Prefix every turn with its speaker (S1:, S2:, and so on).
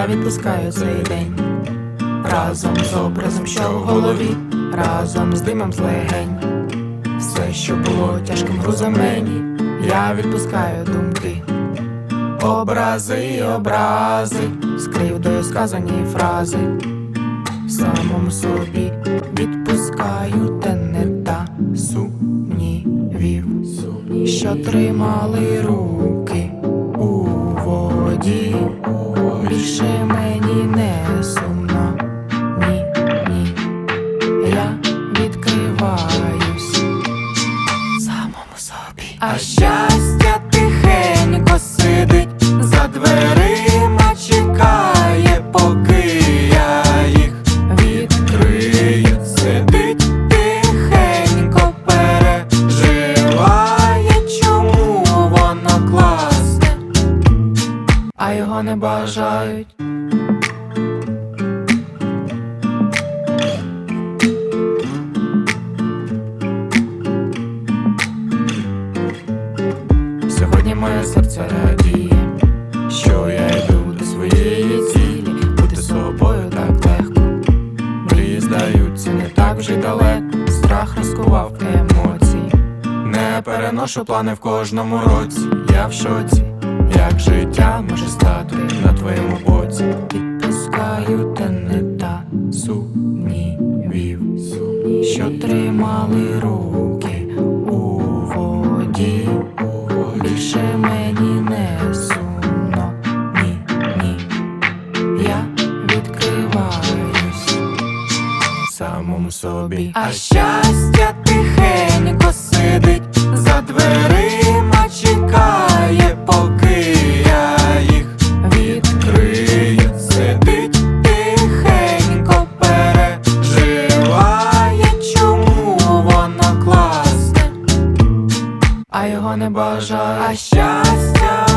S1: я відпускаю цей день. Разом з образом, що в голові, разом з димом з легень. Все, що було тяжким грузом мені, я відпускаю думки. Образи, образи, з кривдою сказані фрази. Самому собі відпускаю те не та сумнівів, що тримали руки у воді. Більше мені не сумно, ні, ні. Я відкриваюсь самому собі. А щастя а не бажають. Сьогодні моє серце радіє, що я йду до своєї цілі, бути собою так легко. Мрії здаються не так вже й далеко. Страх розкував емоції. Не переношу плани в кожному році. Я в шоці, як життя твоєму боці. Відпускаю те не та сумнівів, що тримали руки у воді. Більше мені не сумно, ні, ні. Я відкриваюсь самому собі. А щастя тихенько сидить за дверима, а його не бажаю. А щастя.